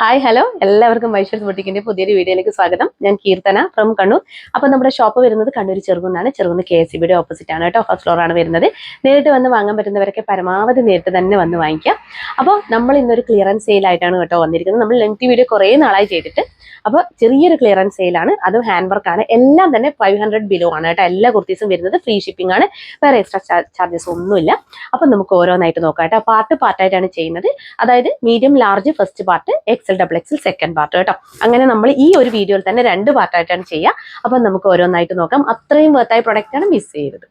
Hi hello എല്ലാവർക്കും വൈശ്വർ ബുട്ടിക്കിന്റെ പുതിയൊരു വീഡിയോയിലേക്ക് സ്വാഗതം. ഞാൻ കീർത്തന ഫ്രം കണ്ണൂർ. അപ്പൊ നമ്മുടെ ഷോപ്പ് വരുന്നത് കണ്ണൂർ ചെറുകുന്നാണ്. ചെറുകുന്ന് കെ എസ് ബിയുടെ ഓപ്പോസിറ്റ് ആണ് കേട്ടോ. ഫസ്റ്റ് ഫ്ലോർ ആണ് വരുന്നത്. നേരിട്ട് വന്ന് വാങ്ങാൻ പറ്റുന്നവരൊക്കെ പരമാവധി നേരിട്ട് തന്നെ വന്ന് വാങ്ങിക്കാം. അപ്പോൾ നമ്മൾ ഇന്നൊരു ക്ലിയറൻസ് സെയിൽ ആയിട്ടാണ് കേട്ടോ വന്നിരിക്കുന്നത്. നമ്മൾ ലെങ്തി വീഡിയോ കുറേ നാളായി ചെയ്തിട്ട്. അപ്പോൾ ചെറിയൊരു ക്ലിയറൻസ് സെയിലാണ് അതും ഹാൻഡ് വർക്ക് ആണ്. എല്ലാം തന്നെ ഫൈവ് ഹൺഡ്രഡ് ബിലോ ആണ് കേട്ടോ. എല്ലാ കുർത്തീസും വരുന്നത് ഫ്രീ ഷിപ്പിംഗ് ആണ്. വേറെ എക്സ്ട്രാ ചാർജസ് ഒന്നുമില്ല. അപ്പം നമുക്ക് ഓരോന്നായിട്ട് നോക്കാം കേട്ടോ. പാർട്ട് പാർട്ടായിട്ടാണ് ചെയ്യുന്നത്. അതായത് medium large first part XL double XL second part കേട്ടോ. അങ്ങനെ നമ്മൾ ഈ ഒരു വീഡിയോയിൽ തന്നെ രണ്ട് പാർട്ടായിട്ടാണ് ചെയ്യുക അപ്പം നമുക്ക് ഓരോന്നായിട്ട് നോക്കാം. അത്രയും വേർത്തായ പ്രൊഡക്റ്റ് ആണ് മിസ് ചെയ്തത്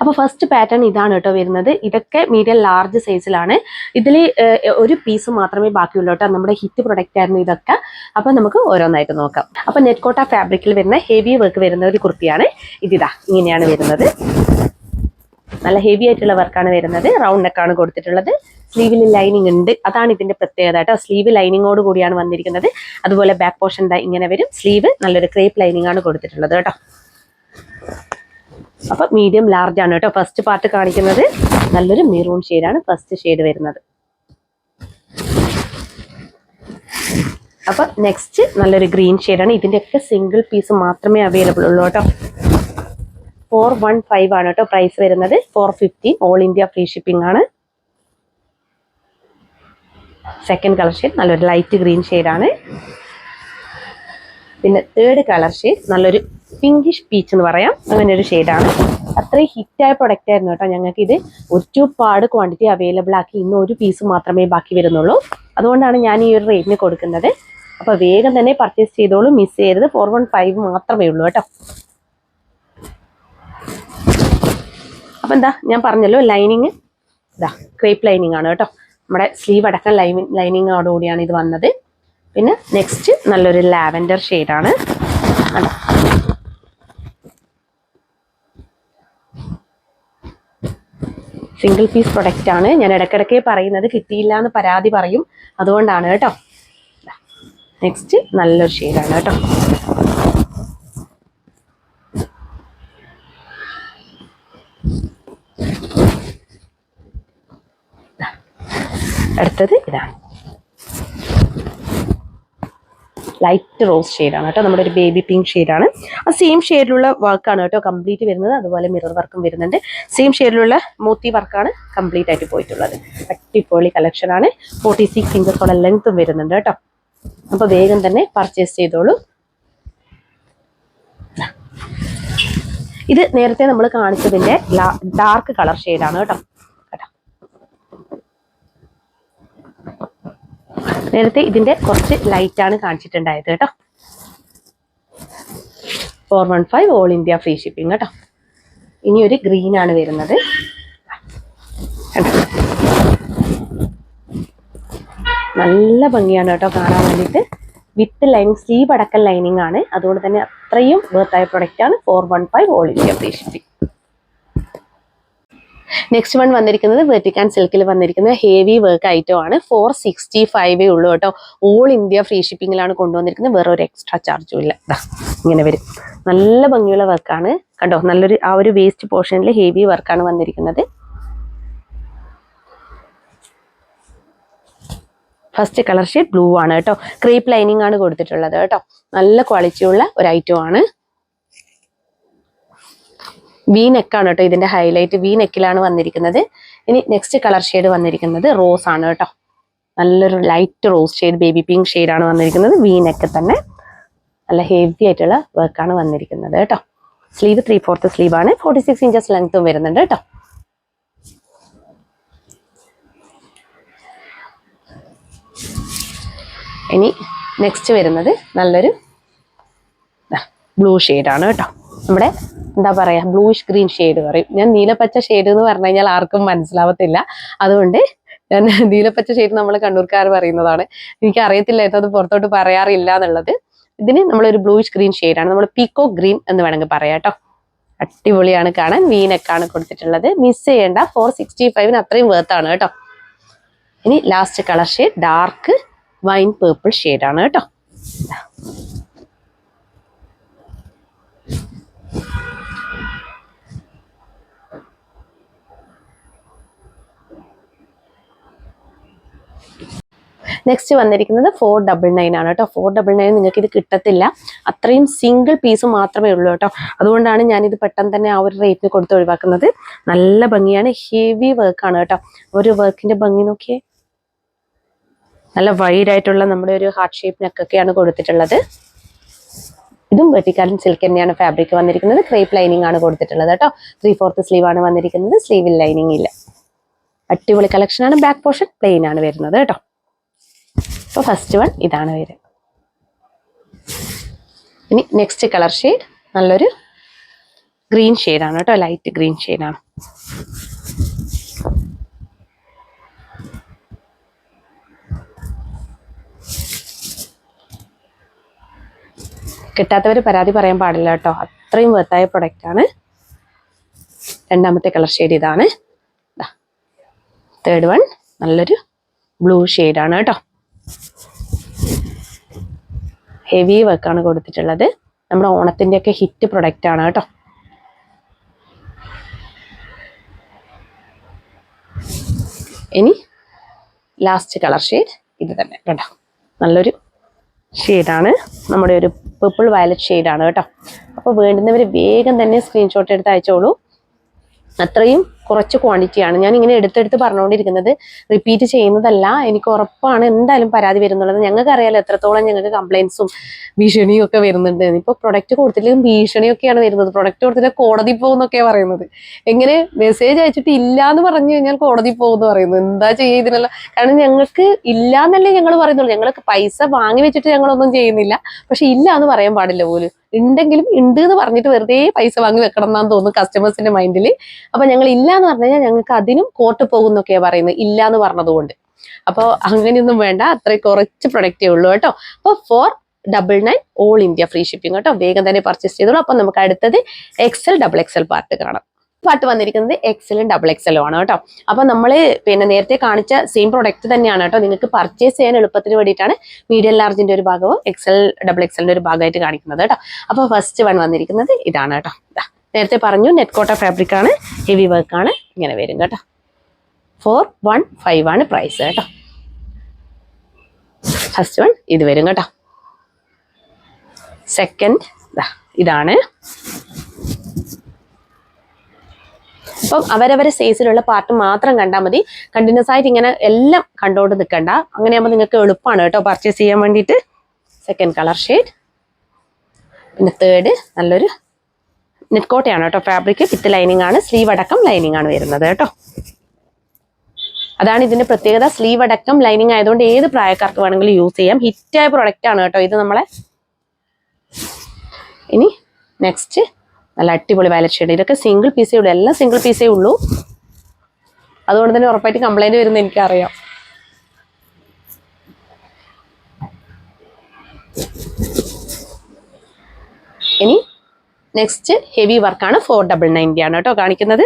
അപ്പോൾ ഫസ്റ്റ് പാറ്റേൺ ഇതാണ് കേട്ടോ വരുന്നത്. ഇതൊക്കെ മീഡിയം ലാർജ് സൈസിലാണ് ഇതിൽ ഒരു പീസ് മാത്രമേ ബാക്കിയുള്ളൂ കേട്ടോ. നമ്മുടെ ഹിറ്റ് പ്രൊഡക്റ്റ് ആയിരുന്നു ഇതൊക്കെ. അപ്പോൾ നമുക്ക് ഓരോന്നായിട്ട് നോക്കാം. അപ്പോൾ നെറ്റ് കോട്ട ഫാബ്രിക്കിൽ വരുന്ന ഹെവി വർക്ക് വരുന്ന ഒരു കുർത്തിയാണ് ഇതിതാ. ഇങ്ങനെയാണ് വരുന്നത്. നല്ല ഹെവി ആയിട്ടുള്ള വർക്കാണ് വരുന്നത്. റൗണ്ട് നെക്കാണ് കൊടുത്തിട്ടുള്ളത്. സ്ലീവിൽ ലൈനിങ് ഉണ്ട്. അതാണ് ഇതിന്റെ പ്രത്യേകത കേട്ടോ. സ്ലീവ് ലൈനിങ്ങോട് കൂടിയാണ് വന്നിരിക്കുന്നത്. അതുപോലെ ബാക്ക് പോർഷൻ ഇങ്ങനെ വരും. സ്ലീവ് നല്ലൊരു ക്രേപ്പ് ലൈനിങ് ആണ് കൊടുത്തിട്ടുള്ളത് കേട്ടോ. അപ്പൊ മീഡിയം ലാർജ് ആണ് കേട്ടോ. ഫസ്റ്റ് പാർട്ട് കാണിക്കുന്നത് നല്ലൊരു മെറൂൺ ഷെയ്ഡാണ് ഫസ്റ്റ് ഷെയ്ഡ് വരുന്നത്. അപ്പൊ നെക്സ്റ്റ് നല്ലൊരു ഗ്രീൻ ഷെയ്ഡാണ് ഇതിന്റെയൊക്കെ സിംഗിൾ പീസ് മാത്രമേ അവൈലബിൾ ഉള്ളൂ കേട്ടോ. ഫോർ വൺ ഫൈവ് ആണ് കേട്ടോ പ്രൈസ് വരുന്നത്. Four fifty all India free shipping ആണ്. സെക്കൻഡ് കളർ ഷെയ്ഡ് നല്ലൊരു ലൈറ്റ് ഗ്രീൻ ഷെയ്ഡാണ് പിന്നെ തേർഡ് കളർ ഷെയ്ഡ് നല്ലൊരു പിങ്കിഷ് പീച്ച് എന്ന് പറയാം. അങ്ങനെ ഒരു ഷെയ്ഡാണ് അത്രയും ഹിറ്റായ പ്രൊഡക്റ്റ് ആയിരുന്നു കേട്ടോ ഞങ്ങൾക്ക് ഇത്. ഒരുപാട് ക്വാണ്ടിറ്റി അവൈലബിൾ ആക്കി ഇന്ന് ഒരു പീസ് മാത്രമേ ബാക്കി വരുന്നുള്ളൂ. അതുകൊണ്ടാണ് ഞാൻ ഈ ഒരു റേറ്റിന് കൊടുക്കുന്നത്. അപ്പോൾ വേഗം തന്നെ പർച്ചേസ് ചെയ്തോളൂ. മിസ് ചെയ്യരുത്. ഫോർ വൺ ഫൈവ് മാത്രമേ ഉള്ളൂ കേട്ടോ. അപ്പം എന്താ ഞാൻ പറഞ്ഞല്ലോ ലൈനിങ് ഇതാ ക്രേപ്പ് ലൈനിങ് ആണ് കേട്ടോ. നമ്മുടെ സ്ലീവ് അടക്കം ലൈനിങ് ലൈനിങ്ങോടുകൂടിയാണ് ഇത് വന്നത്. പിന്നെ നെക്സ്റ്റ് നല്ലൊരു ലാവൻഡർ ഷെയ്ഡാണ് സിംഗിൾ പീസ് പ്രൊഡക്റ്റ് ആണ്. ഞാൻ ഇടയ്ക്കിടയ്ക്ക് പറയുന്നത് കിട്ടിയില്ല എന്ന് പരാതി പറയും. അതുകൊണ്ടാണ് കേട്ടോ. നെക്സ്റ്റ് നല്ലൊരു ഷെയ്ഡാണ് കേട്ടോ. അടുത്തത് ഇതാണ് ലൈറ്റ് റോസ് ഷെയ്ഡാണ് കേട്ടോ. നമ്മുടെ ഒരു ബേബി പിങ്ക് ഷെയ്ഡാണ് ആ സെയിം ഷെയ്ഡിലുള്ള വർക്കാണ് കേട്ടോ കംപ്ലീറ്റ് വരുന്നത്. അതുപോലെ മിറർ വർക്കും വരുന്നുണ്ട്. സെയിം ഷെയ്ഡിലുള്ള മോത്തി വർക്കാണ് കംപ്ലീറ്റ് ആയിട്ട് പോയിട്ടുള്ളത്. അടിപൊളി കളക്ഷനാണ് ഫോർട്ടി സിക്സ് ഇഞ്ചസോളം ലെങ്ത്തും വരുന്നുണ്ട് കേട്ടോ. അപ്പോൾ വേഗം തന്നെ പർച്ചേസ് ചെയ്തോളൂ. ഇത്. നേരത്തെ നമ്മൾ കാണിച്ചതിന്റെ ഡാർക്ക് കളർ ഷെയ്ഡാണ് കേട്ടോ. നേരത്തെ ഇതിന്റെ കുറച്ച് ലൈറ്റ് ആണ് കാണിച്ചിട്ടുണ്ടായത് കേട്ടോ. Four one five all India free shipping കേട്ടോ. ഇനി ഒരു ഗ്രീൻ ആണ് വരുന്നത്? നല്ല ഭംഗിയാണ് കേട്ടോ കാണാൻ വേണ്ടിയിട്ട്. വിത്ത് ലൈൻ സ്ലീവ് അടക്കം ലൈനിങ് ആണ്. അതുകൊണ്ട് തന്നെ അത്രയും വേർത്തായ പ്രൊഡക്റ്റ് ആണ് four one five all India free shipping next one വന്നിരിക്കുന്നത് വെറ്റിക്കാൻ സിൽക്കിൽ വന്നിരിക്കുന്ന ഹെവി വർക്ക് ഐറ്റം ആണ്. ഫോർ സിക്സ്റ്റി ഫൈവേ ഉള്ളൂ കേട്ടോ. ഓൾ ഇന്ത്യ ഫ്രീ ഷിപ്പിങ്ങിലാണ് കൊണ്ടുവന്നിരിക്കുന്നത്. വേറെ ഒരു എക്സ്ട്രാ ചാർജും ഇല്ല. ഇങ്ങനെ വരും. നല്ല ഭംഗിയുള്ള വർക്കാണ് കണ്ടോ? നല്ലൊരു ആ ഒരു വേസ്റ്റ് പോർഷനിൽ ഹെവി വർക്കാണ് വന്നിരിക്കുന്നത്. ഫസ്റ്റ് കളർ ഷെയ്ഡ് ബ്ലൂ ആണ് കേട്ടോ. ക്രീപ്പ് ലൈനിങ് ആണ് കൊടുത്തിട്ടുള്ളത് കേട്ടോ. നല്ല ക്വാളിറ്റിയുള്ള ഒരു ഐറ്റം ആണ്. വി നെക്കാണ് കേട്ടോ ഇതിന്റെ ഹൈലൈറ്റ് വി നെക്കിലാണ് വന്നിരിക്കുന്നത്. ഇനി നെക്സ്റ്റ് കളർ ഷെയ്ഡ് വന്നിരിക്കുന്നത് റോസ് ആണ് കേട്ടോ. നല്ലൊരു light rose shade baby pink ഷെയ്ഡാണ് വന്നിരിക്കുന്നത്. വി നെക്ക് തന്നെ നല്ല ഹെവി ആയിട്ടുള്ള വർക്കാണ് വന്നിരിക്കുന്നത് കേട്ടോ. സ്ലീവ് ത്രീ ഫോർത്ത് ആണ്. ഫോർട്ടി സിക്സ് ഇഞ്ചസ് ലെങ്ത്തും വരുന്നുണ്ട് കേട്ടോ. ഇനി നെക്സ്റ്റ് വരുന്നത് നല്ലൊരു ബ്ലൂ ഷെയ്ഡാണ് കേട്ടോ. നമ്മുടെ എന്താ പറയാ ബ്ലൂയിഷ് ഗ്രീൻ ഷെയ്ഡ് പറയും. ഞാൻ നീലപ്പച്ച ഷെയ്ഡ് എന്ന് പറഞ്ഞു കഴിഞ്ഞാൽ ആർക്കും മനസ്സിലാവത്തില്ല. അതുകൊണ്ട് ഞാൻ നീലപ്പച്ച ഷെയ്ഡ് നമ്മൾ കണ്ണൂർക്കാർ പറയുന്നതാണ്. എനിക്ക് അറിയത്തില്ലായിരുന്നു അത് പുറത്തോട്ട് പറയാറില്ല എന്നുള്ളത്. ഇതിന് നമ്മളൊരു ബ്ലൂയിഷ് ഗ്രീൻ ആണ്. നമ്മൾ പീക്കോ ഗ്രീൻ എന്ന് വേണമെങ്കിൽ പറയാം കേട്ടോ. അടിപൊളിയാണ് കാണാൻ. വീനക്കാണ് കൊടുത്തിട്ടുള്ളത്. മിസ് ചെയ്യേണ്ട. ഫോർ സിക്സ്റ്റി ഫൈവിന് അത്രയും വേർത്താണ് കേട്ടോ. ഇനി last colour shade dark wine purple ആണ് കേട്ടോ. നെക്സ്റ്റ് വന്നിരിക്കുന്നത് ഫോർ ഡബിൾ നയൻ ആണ് കേട്ടോ. ഫോർ ഡബിൾ നയൻ നിങ്ങൾക്ക് ഇത് കിട്ടത്തില്ല. അത്രയും സിംഗിൾ പീസ് മാത്രമേ ഉള്ളൂ കേട്ടോ. അതുകൊണ്ടാണ് ഞാനിത് പെട്ടെന്ന് തന്നെ ആ ഒരു റേറ്റിന് കൊടുത്ത് ഒഴിവാക്കുന്നത്. നല്ല ഭംഗിയാണ്. ഹെവി വർക്കാണ് കേട്ടോ. ഒരു വർക്കിന്റെ ഭംഗി നോക്കിയേ. നല്ല വൈഡ് ആയിട്ടുള്ള നമ്മുടെ ഒരു ഹാർട്ട് ഷേപ്പിനൊക്കെയാണ് കൊടുത്തിട്ടുള്ളത്. ഇതും വെട്ടിക്കാലൻ സിൽക്ക് തന്നെയാണ് ഫാബ്രിക് വന്നിരിക്കുന്നത്. ക്രേപ്പ് ലൈനിങ് ആണ് കൊടുത്തിട്ടുള്ളത് കേട്ടോ. ത്രീ ഫോർത്ത് സ്ലീവ് ആണ് വന്നിരിക്കുന്നത്. സ്ലീവിൽ ലൈനിങ് ഇല്ല. അടിപൊളി ആണ്. ബാക്ക് പോർഷൻ പ്ലെയിൻ ആണ് വരുന്നത് കേട്ടോ. അപ്പോൾ ഫസ്റ്റ് വൺ ഇതാണ് വരുന്നത് ഇനി നെക്സ്റ്റ് കളർ ഷെയ്ഡ് നല്ലൊരു ഗ്രീൻ ആണ് കേട്ടോ ലൈറ്റ് ഗ്രീൻ ആണ്. കിട്ടാത്തവർ പരാതി പറയാൻ പാടില്ല കേട്ടോ അത്രയും വെർത്തായ പ്രൊഡക്റ്റ് ആണ്. രണ്ടാമത്തെ കളർ ഷെയ്ഡ് ഇതാണ്. തേർഡ് വൺ നല്ലൊരു ബ്ലൂ ആണ് കേട്ടോ. ഹെവി വർക്കാണ് കൊടുത്തിട്ടുള്ളത്. നമ്മുടെ ഓണത്തിന്റെ ഒക്കെ ഹിറ്റ് പ്രൊഡക്റ്റ് ആണ് കേട്ടോ. ഇനി ലാസ്റ്റ് കളർ ഷെയ്ഡ് ഇത് തന്നെ കേട്ടോ. നല്ലൊരു ഷെയ്ഡാണ് നമ്മുടെ ഒരു പേർപ്പിൾ വയലറ്റ് ഷെയ്ഡാണ് കേട്ടോ. അപ്പോൾ വേണ്ടുന്നവർ വേഗം തന്നെ സ്ക്രീൻഷോട്ട് എടുത്ത് അയച്ചോളൂ. അത്രയും കുറച്ച് ക്വാണ്ടിറ്റിയാണ്. ഞാൻ ഇങ്ങനെ എടുത്തെടുത്ത് പറഞ്ഞുകൊണ്ടിരിക്കുന്നത് റിപ്പീറ്റ് ചെയ്യുന്നതല്ല. എനിക്ക് ഉറപ്പാണ് എന്തായാലും പരാതി വരുന്നുള്ളത്. ഞങ്ങൾക്ക് അറിയാലോ എത്രത്തോളം ഞങ്ങൾക്ക് കംപ്ലയിൻസും ഭീഷണിയും ഒക്കെ വരുന്നുണ്ട്. ഇപ്പോൾ പ്രൊഡക്റ്റ് കൊടുത്തില്ലെങ്കിൽ ഭീഷണിയൊക്കെയാണ് വരുന്നത്. പ്രൊഡക്റ്റ് കൊടുത്തില്ല കോടതി പോകുന്നൊക്കെയാണ് പറയുന്നത്. എങ്ങനെ മെസ്സേജ് അയച്ചിട്ട് ഇല്ല എന്ന് പറഞ്ഞു കഴിഞ്ഞാൽ കോടതി പോകുമെന്ന് പറയുന്നത്. എന്താ ചെയ്യുക ഇതിനല്ല? കാരണം ഞങ്ങൾക്ക് ഇല്ല എന്നല്ലേ ഞങ്ങൾ പറയുന്നുള്ളൂ. ഞങ്ങൾക്ക് പൈസ വാങ്ങി വെച്ചിട്ട് ഞങ്ങളൊന്നും ചെയ്യുന്നില്ല. പക്ഷെ ഇല്ല എന്ന് പറയാൻ പാടില്ല പോലും. ഉണ്ടെങ്കിലും ഉണ്ട് എന്ന് പറഞ്ഞിട്ട് വെറുതെ പൈസ വാങ്ങി വെക്കണം എന്നാന്ന് തോന്നുന്നു കസ്റ്റമേഴ്സിന്റെ മൈൻഡിൽ അപ്പൊ ഞങ്ങൾ ഇല്ല എന്ന് പറഞ്ഞു ഞങ്ങൾക്ക് അതിനും കോർട്ട് പോകുന്നൊക്കെയാണ് പറയുന്നത്. ഇല്ല എന്ന് പറഞ്ഞതുകൊണ്ട്. അപ്പോൾ അങ്ങനെയൊന്നും വേണ്ട. അത്ര കുറച്ച് പ്രൊഡക്റ്റേ ഉള്ളൂ കേട്ടോ. അപ്പോൾ four double nine all India free shipping കേട്ടോ. വേഗം തന്നെ പർച്ചേസ് ചെയ്തോളൂ. അപ്പോൾ നമുക്ക് അടുത്തത് എക്സൽ ഡബിൾ എക്സൽ പാർട്ട് കാണാം. പാട്ട് വന്നിരിക്കുന്നത് എക്സലും ഡബിൾ എക്സലും ആണ് കേട്ടോ. അപ്പൊ നമ്മൾ പിന്നെ നേരത്തെ കാണിച്ച സെയിം പ്രൊഡക്റ്റ് തന്നെയാണ് കേട്ടോ. നിങ്ങൾക്ക് പർച്ചേസ് ചെയ്യാൻ എളുപ്പത്തിന് വേണ്ടിയിട്ടാണ് മീഡിയം ലാർജിന്റെ ഒരു ഭാഗവും എക്സൽ ഡബിൾ എക്സലിന്റെ ഒരു ഭാഗമായിട്ട് കാണിക്കുന്നത് കേട്ടോ. അപ്പോൾ ഫസ്റ്റ് വൺ വന്നിരിക്കുന്നത് ഇതാണ് കേട്ടോ. നേരത്തെ പറഞ്ഞു നെറ്റ് കോട്ട ഫാബ്രിക് ആണ് ഹെവി വർക്ക് ആണ്. ഇങ്ങനെ വരും കേട്ടോ. ഫോർ വൺ ഫൈവ് ആണ് പ്രൈസ് കേട്ടോ. ഫസ്റ്റ് വൺ ഇത് വരും കേട്ടോ. സെക്കൻഡ് ഇതാണ്. അപ്പം അവരവരെ സൈസിലുള്ള പാർട്ട് മാത്രം കണ്ടാൽ മതി. കണ്ടിന്യൂസ് ആയിട്ട് ഇങ്ങനെ എല്ലാം കണ്ടോണ്ട് നിൽക്കണ്ട അങ്ങനെയാകുമ്പോൾ നിങ്ങൾക്ക് എളുപ്പമാണ് കേട്ടോ പർച്ചേസ് ചെയ്യാൻ വേണ്ടിയിട്ട്. സെക്കൻഡ് കളർ ഷെയ്ഡ് പിന്നെ തേർഡ് നല്ലൊരു നെറ്റ് കോട്ടയാണ് കേട്ടോ ഫാബ്രിക് വിത്ത് ലൈനിങ് ആണ്. സ്ലീവ് അടക്കം ലൈനിങ് ആണ് വരുന്നത് കേട്ടോ. അതാണ് ഇതിന്റെ പ്രത്യേകത. സ്ലീവ് അടക്കം ലൈനിങ് ആയതുകൊണ്ട് ഏത് പ്രായക്കാർക്ക് വേണമെങ്കിലും യൂസ് ചെയ്യാം. ഹിറ്റായ പ്രൊഡക്റ്റ് ആണ് കേട്ടോ ഇത് നമ്മളെ. ഇനി നെക്സ്റ്റ് നല്ല അടിപൊളി വയലറ്റ് ഷെയ്ഡ് ഇതൊക്കെ സിംഗിൾ പീസേ ഉള്ളൂ. എല്ലാം സിംഗിൾ പീസേ ഉള്ളൂ. അതുകൊണ്ട് തന്നെ ഉറപ്പായിട്ട് കംപ്ലൈന്റ് വരുന്ന എനിക്കറിയാം. ഇനി നെക്സ്റ്റ് ഹെവി വർക്കാണ് ഫോർ ഡബിൾ നയന്റി ആണ് കേട്ടോ കാണിക്കുന്നത്.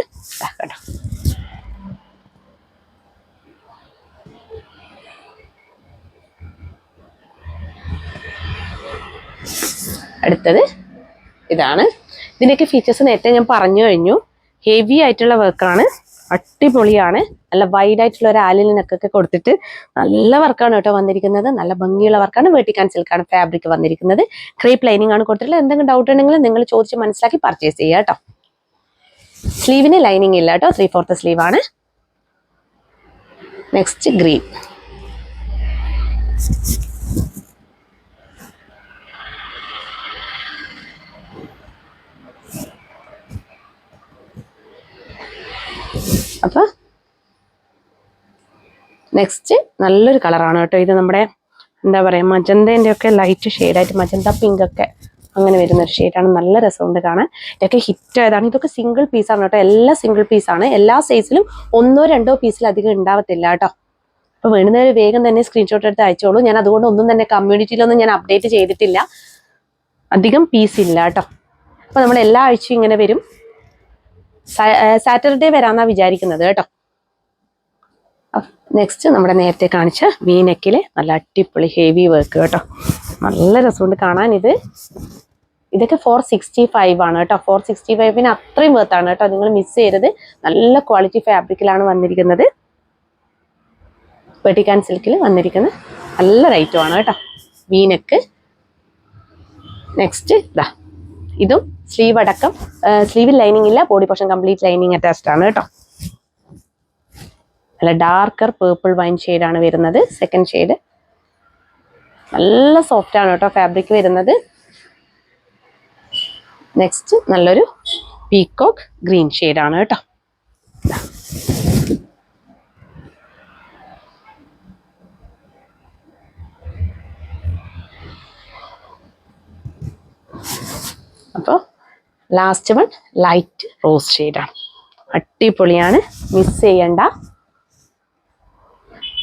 അടുത്തത് ഇതാണ്. ഇതിന്റെയൊക്കെ ഫീച്ചേഴ്സ് നേരത്തെ ഞാൻ പറഞ്ഞു കഴിഞ്ഞു. ഹെവി ആയിട്ടുള്ള വർക്കാണ് അടിപൊളിയാണ്. നല്ല വൈഡ് ആയിട്ടുള്ള ഒരു ആലിനൊക്കെ കൊടുത്തിട്ട് നല്ല വർക്കാണ് കേട്ടോ വന്നിരിക്കുന്നത്. നല്ല ഭംഗിയുള്ള വർക്കാണ്. വെട്ടിക്കാൻ സിൽക്കാണ് ഫാബ്രിക് വന്നിരിക്കുന്നത്. ക്രീപ്പ് ലൈനിങ് ആണ് കൊടുത്തിട്ടുള്ളത്. എന്തെങ്കിലും ഡൗട്ട് ഉണ്ടെങ്കിൽ നിങ്ങൾ ചോദിച്ച് മനസ്സിലാക്കി പർച്ചേസ് ചെയ്യുക കേട്ടോ. സ്ലീവിന് ലൈനിങ് ഇല്ല കേട്ടോ. ത്രീ ഫോർത്ത് സ്ലീവ് ആണ്. നെക്സ്റ്റ് ഗ്രീൻ അപ്പൊ നെക്സ്റ്റ് നല്ലൊരു കളറാണ് കേട്ടോ. ഇത് നമ്മുടെ എന്താ പറയാ മജന്തേന്റെ ഒക്കെ ലൈറ്റ് ഷെയ്ഡായിട്ട് മജന്ത പിങ്ക് ഒക്കെ അങ്ങനെ വരുന്ന ഒരു ഷെയ്ഡാണ് നല്ല രസമുണ്ട് കാണാൻ. ഇതൊക്കെ ഹിറ്റ് ആയതാണ്. ഇതൊക്കെ സിംഗിൾ പീസാണ് കേട്ടോ. എല്ലാ സിംഗിൾ പീസാണ് എല്ലാ സൈസിലും ഒന്നോ രണ്ടോ പീസിലധികം ഉണ്ടാവത്തില്ല കേട്ടോ. അപ്പൊ വേണ്ടുന്നവർ വേഗം തന്നെ സ്ക്രീൻഷോട്ട് എടുത്ത് അയച്ചോളൂ. ഞാൻ അതുകൊണ്ട് ഒന്നും തന്നെ കമ്മ്യൂണിറ്റിയിലൊന്നും ഞാൻ അപ്ഡേറ്റ് ചെയ്തിട്ടില്ല. അധികം പീസ് ഇല്ല കേട്ടോ. അപ്പോൾ നമ്മൾ എല്ലാ ആഴ്ചയും ഇങ്ങനെ വരും. സാറ്റർഡേ വരാന്നാ വിചാരിക്കുന്നത് കേട്ടോ. നെക്സ്റ്റ് നമ്മുടെ നേരത്തെ കാണിച്ച വീനെക്കിലെ നല്ല അടിപൊളി ഹെവി വർക്ക് കേട്ടോ. നല്ല രസമുണ്ട് കാണാൻ ഇത് ഇതൊക്കെ ഫോർ സിക്സ്റ്റി ഫൈവ് ആണ് കേട്ടോ. ഫോർ സിക്സ്റ്റി ഫൈവിന് അത്രയും വേർത്താണ് കേട്ടോ. നിങ്ങൾ മിസ് ചെയ്യരുത്. നല്ല ക്വാളിറ്റി ഫാബ്രിക്കിലാണ് വന്നിരിക്കുന്നത്. വെട്ടിക്കാൻ സിൽക്കിൽ വന്നിരിക്കുന്ന നല്ല റേറ്റുമാണ് കേട്ടോ. വീനക്ക്. നെക്സ്റ്റ് ഇതാ ഇതും സ്ലീവ് അടക്കം സ്ലീവിൽ ലൈനിങ് ഇല്ല body portion complete lining attached ആണ് കേട്ടോ. നല്ല ഡാർക്കർ പേർപ്പിൾ വൈൻ ആണ് വരുന്നത് സെക്കൻഡ് ഷെയ്ഡ് നല്ല സോഫ്റ്റ് ആണ് കേട്ടോ ഫാബ്രിക് വരുന്നത്. നെക്സ്റ്റ് നല്ലൊരു പീക്കോക്ക് ഗ്രീൻ ആണ് കേട്ടോ. അപ്പോൾ ലാസ്റ്റ് വൺ ലൈറ്റ് റോസ് ഷെയ്ഡാണ് അടിപൊളിയാണ്. മിസ് ചെയ്യണ്ട.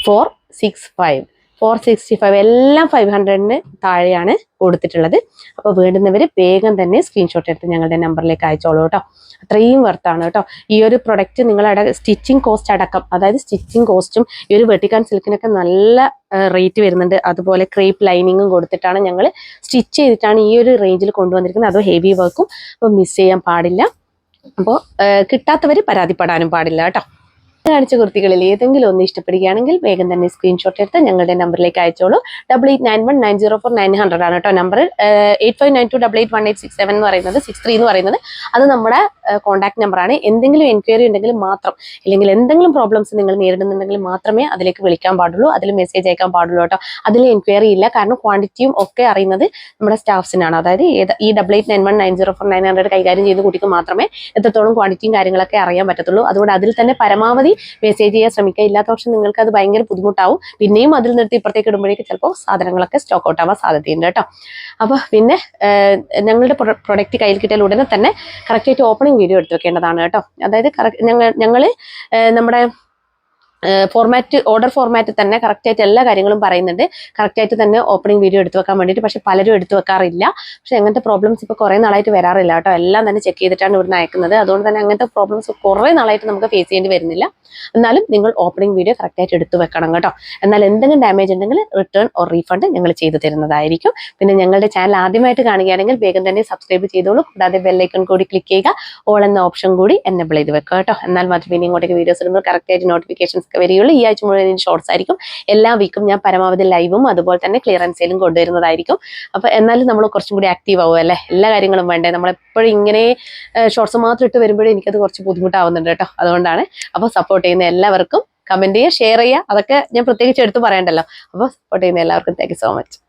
Four six five four sixty five എല്ലാം ഫൈവ് ഹൺഡ്രഡിന് താഴെയാണ് കൊടുത്തിട്ടുള്ളത്. അപ്പോൾ വേണ്ടുന്നവർ വേഗം തന്നെ സ്ക്രീൻഷോട്ട് എടുത്ത് ഞങ്ങളുടെ നമ്പറിലേക്ക് അയച്ചോളൂ കേട്ടോ അത്രയും വർത്താണ് കേട്ടോ ഈ ഒരു പ്രൊഡക്റ്റ് നിങ്ങളുടെ സ്റ്റിച്ചിങ് കോസ്റ്റ് അടക്കം അതായത് സ്റ്റിച്ചിങ് കോസ്റ്റും ഈ ഒരു വെട്ടിക്കാൻ സിൽക്കിനൊക്കെ നല്ല റേറ്റ് വരുന്നുണ്ട്. അതുപോലെ ക്രീപ്പ് ലൈനിങ്ങും കൊടുത്തിട്ടാണ് ഞങ്ങൾ സ്റ്റിച്ച് ചെയ്തിട്ടാണ് ഈ ഒരു റേഞ്ചിൽ കൊണ്ടുവന്നിരിക്കുന്നത്. അതോ ഹെവി വർക്കും അപ്പോൾ മിസ് ചെയ്യാൻ പാടില്ല. അപ്പോൾ കിട്ടാത്തവർ പരാതിപ്പെടാനും പാടില്ല കേട്ടോ കാണിച്ച കുർത്തികളിൽ ഏതെങ്കിലും ഒന്ന് ഇഷ്ടപ്പെടുകയാണെങ്കിൽ വേഗം തന്നെ സ്ക്രീൻഷോട്ട് എടുത്ത് ഞങ്ങളുടെ നമ്പറിലേക്ക് അയച്ചോളൂ. Double eight nine one nine zero four nine hundred ആണ് കേട്ടോ number eight five nine two double eight one eight six seven എന്ന് പറയുന്നത് സിക്സ് ത്രീ എന്ന് പറയുന്നത്. അത് നമ്മുടെ കോൺടാക്ട് നമ്പറാണ് എന്തെങ്കിലും എൻക്വയറി ഉണ്ടെങ്കിൽ മാത്രം അല്ലെങ്കിൽ എന്തെങ്കിലും പ്രോബ്ലംസ് നിങ്ങൾ നേരിടുന്നുണ്ടെങ്കിൽ മാത്രമേ അതിലേക്ക് വിളിക്കാൻ പാടുള്ളൂ അതിൽ മെസ്സേജ് അയക്കാൻ പാടുള്ളൂ കേട്ടോ. അതിൽ എൻക്വയറി ഇല്ല. കാരണം ക്വാണ്ടിറ്റിയും ഒക്കെ അറിയുന്നത് നമ്മുടെ സ്റ്റാഫ്സിനാണ് അതായത് ഈ double eight nine one nine zero four nine hundred കൈകാര്യം ചെയ്യുന്ന കുട്ടിക്ക് മാത്രമേ എത്രത്തോളം ക്വാണ്ടിറ്റിയും കാര്യങ്ങളൊക്കെ അറിയാൻ പറ്റത്തുള്ളൂ. അതുകൊണ്ട് അതിൽ തന്നെ പരമാവധി മെസ്സേജ് ചെയ്യാൻ ശ്രമിക്കുക. ഇല്ലാത്ത പക്ഷം നിങ്ങൾക്ക് അത് ഭയങ്കര ബുദ്ധിമുട്ടാവും. പിന്നെയും അതിൽ നിർത്തി ഇപ്പുറത്തേക്ക് ഇടുമ്പോഴേക്ക് ചിലപ്പോൾ സാധനങ്ങളൊക്കെ സ്റ്റോക്ക് ഔട്ട് ആവാൻ സാധ്യതയുണ്ട് കേട്ടോ. അപ്പോൾ പിന്നെ ഞങ്ങളുടെ പ്രൊഡക്റ്റ് കയ്യിൽ കിട്ടിയാൽ ഉടനെ തന്നെ കറക്റ്റായിട്ട് ഓപ്പണിംഗ് വീഡിയോ എടുത്ത് വെക്കേണ്ടതാണ് കേട്ടോ. അതായത് കറക്റ്റ് ഞങ്ങൾ ഞങ്ങൾ നമ്മുടെ ഫോർമാറ്റ് ഓർഡർ ഫോർമാറ്റ് തന്നെ കറക്റ്റായിട്ട് എല്ലാ കാര്യങ്ങളും പറയുന്നുണ്ട്. കറക്റ്റായിട്ട് തന്നെ ഓപ്പണിംഗ് വീഡിയോ എടുത്തു വെക്കാൻ വേണ്ടിയിട്ട് പക്ഷെ പലരും എടുത്തു വെക്കാറില്ല. പക്ഷെ അങ്ങനത്തെ പ്രോബ്ലംസ് ഇപ്പോൾ കുറേ നാളായിട്ട് വരാറില്ല കേട്ടോ. എല്ലാം തന്നെ ചെക്ക് ചെയ്തിട്ടാണ് ഇവിടുന്ന് അയക്കുന്നത്. അതുകൊണ്ട് തന്നെ അങ്ങനത്തെ പ്രോബ്ലംസ് കുറേ നാളായിട്ട് നമുക്ക് ഫേസ് ചെയ്യേണ്ടി വരുന്നില്ല. എന്നാലും നിങ്ങൾ ഓപ്പണിംഗ് വീഡിയോ കറക്റ്റായിട്ട് എടുത്തു വെക്കണം കേട്ടോ. എന്നാൽ എന്തെങ്കിലും ഡാമേജ് ഉണ്ടെങ്കിൽ റിട്ടേൺ ഓർ റീഫണ്ട് ഞങ്ങൾ ചെയ്തു തരുന്നതായിരിക്കും. പിന്നെ ഞങ്ങളുടെ ചാനൽ ആദ്യമായിട്ട് കാണുകയാണെങ്കിൽ വേഗം തന്നെ സബ്സ്ക്രൈബ് ചെയ്തോളൂ. കൂടാതെ ബെല്ലൈക്കൺ കൂടി ക്ലിക്ക് ചെയ്യുക. ഓൾ എന്ന ഓപ്ഷൻ കൂടി എനബിൾ ചെയ്ത് വെക്കുക കേട്ടോ. എന്നാൽ മാത്രമേ ഇനി ഇങ്ങോട്ടേക്ക് വീഡിയോസ് ഇടുമ്പോൾ കറക്റ്റായിട്ട് നോട്ടിഫിക്കേഷൻസ് ഒക്കെ വരികയുള്ളൂ. ഈ ആഴ്ച മുഴുവൻ ഷോർട്സ് ആയിരിക്കും. എല്ലാ വീക്കും ഞാൻ പരമാവധി ലൈവും അതുപോലെ തന്നെ ക്ലിയറൻസ് സെയിലും കൊണ്ടുവരുന്നതായിരിക്കും. അപ്പോൾ എന്നാലും നമ്മൾ കുറച്ചും കൂടി ആക്റ്റീവ് ആവുക അല്ലേ? എല്ലാ കാര്യങ്ങളും വേണ്ടേ? നമ്മളെപ്പോഴും ഇങ്ങനെ ഷോർട്സ് മാത്രം ഇട്ട് വരുമ്പോഴേ എനിക്കത് കുറച്ച് ബുദ്ധിമുട്ടാവുന്നുണ്ട് കേട്ടോ. അതുകൊണ്ടാണ് അപ്പോൾ സപ്പോർട്ട് ചെയ്യുന്ന എല്ലാവർക്കും കമന്റ് ചെയ്യുക ഷെയർ ചെയ്യുക. അതൊക്കെ ഞാൻ പ്രത്യേകിച്ച് എടുത്ത് പറയണ്ടല്ലോ. അപ്പോൾ സപ്പോർട്ട് ചെയ്യുന്ന എല്ലാവർക്കും താങ്ക് സോ മച്ച്